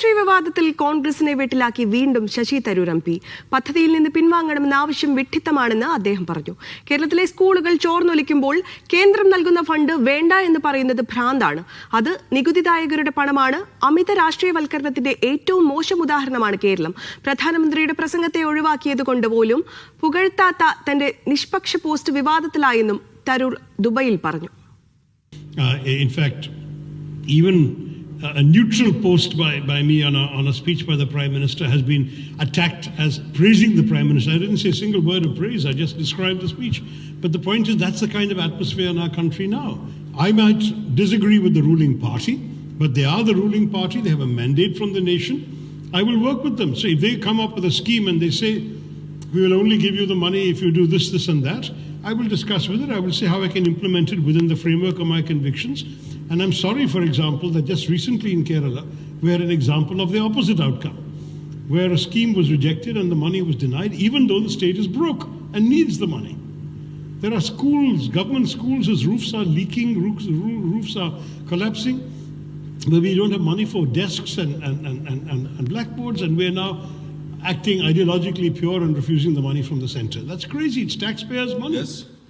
ശ്രീ വിവാദത്തിൽ കോൺഗ്രസിനെ വെട്ടിലാക്കി വീണ്ടും ശശി തരൂർ എം പി. പദ്ധതിയിൽ നിന്ന് പിൻവാങ്ങണമെന്ന ആവശ്യം വിഡ്ഢിത്തമാണെന്ന് അദ്ദേഹം പറഞ്ഞു. കേരളത്തിലെ സ്കൂളുകൾ ചോർന്നൊലിക്കുമ്പോൾ കേന്ദ്രം നൽകുന്ന ഫണ്ട് വേണ്ട എന്ന് പറയുന്നത് ഭ്രാന്താണ്. അത് നികുതിദായകരുടെ പണമാണ്. അമിത രാഷ്ട്രീയവൽക്കരണത്തിന്റെ ഏറ്റവും മോശം ഉദാഹരണമാണ് കേരളം. പ്രധാനമന്ത്രിയുടെ പ്രസംഗത്തെ ഒഴിവാക്കിയത് കൊണ്ട് പോലും പുകഴ്ത്താത്ത തന്റെ നിഷ്പക്ഷ പോസ്റ്റ് വിവാദത്തിലായെന്നും തരൂർ ദുബൈയിൽ പറഞ്ഞു. Even uh, a neutral post by, by me on a, on a speech by the Prime Minister has been attacked as praising the Prime Minister. I didn't say a single word of praise, I just described the speech. But the point is, that's the kind of atmosphere in our country now. I might disagree with the ruling party, but they are the ruling party, they have a mandate from the nation. I will work with them. So if they come up with a scheme and they say, we will only give you the money if you do this, this, and that. I will discuss with it. I will see how I can implement it within the framework of my convictions. And I'm sorry, for example, that just recently in Kerala, we had an example of the opposite outcome, where a scheme was rejected and the money was denied, even though the state is broke and needs the money. There are schools, government schools, whose roofs are leaking, roofs, roofs are collapsing, but we don't have money for desks and, and, and, and, and, blackboards, and we're now acting ideologically pure and refusing the money from the center. That's crazy. It's taxpayers' money.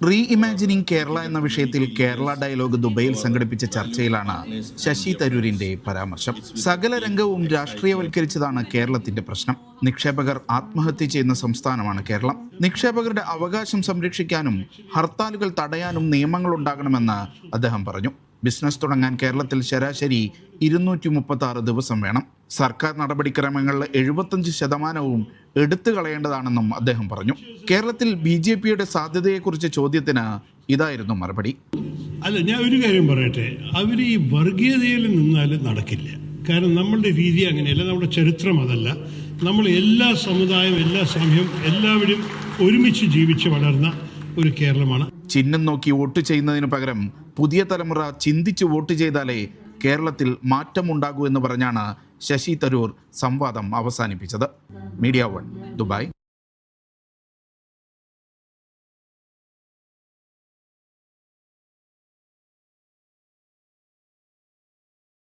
Reimagining Kerala എന്ന വിഷയത്തിൽ Kerala dialogue ദുബൈയിൽ സംഘടിപ്പിച്ച ചർച്ചയിലാണ് ശശി തരൂരിന്റെ പരാമർശം. സകല രംഗവും രാഷ്ട്രീയവൽക്കരിച്ചതാണ് കേരളത്തിന്റെ പ്രശ്നം. നിക്ഷേപകർ ആത്മഹത്യ ചെയ്യുന്ന സംസ്ഥാനമാണ് കേരളം. നിക്ഷേപകരുടെ അവകാശം സംരക്ഷിക്കാനും ഹർത്താലുകൾ തടയാനും നിയമങ്ങൾ ഉണ്ടാകണമെന്ന് അദ്ദേഹം പറഞ്ഞു. ബിസിനസ് തുടങ്ങാൻ കേരളത്തിൽ ശരാശരി ഇരുന്നൂറ്റി മുപ്പത്തി ആറ് ദിവസം വേണം. സർക്കാർ നടപടിക്രമങ്ങളിൽ എഴുപത്തഞ്ച് ശതമാനവും എടുത്തു കളയേണ്ടതാണെന്നും അദ്ദേഹം പറഞ്ഞു. കേരളത്തിൽ ബി ജെ പിയുടെ സാധ്യതയെക്കുറിച്ച് ചോദ്യത്തിന് ഇതായിരുന്നു മറുപടി. അല്ല ഞാൻ ഒരു കാര്യം പറയട്ടെ. അവർ ഈ വർഗീയതയിൽ നിന്നാൽ നടക്കില്ല. കാരണം നമ്മളുടെ രീതി അങ്ങനെയല്ല നമ്മുടെ ചരിത്രം അതല്ല. നമ്മൾ എല്ലാ സമുദായം എല്ലാ സമയവും എല്ലാവരും ഒരുമിച്ച് ജീവിച്ച് വളർന്ന ഒരു കേരളമാണ്. ചിഹ്നം നോക്കി വോട്ട് ചെയ്യുന്നതിന് പകരം പുതിയ തലമുറ ചിന്തിച്ച് വോട്ട് ചെയ്താലേ കേരളത്തിൽ മാറ്റമുണ്ടാകൂ എന്ന് പറഞ്ഞാണ് ശശി തരൂർ സംവാദം അവസാനിപ്പിച്ചത്. Media one Dubai.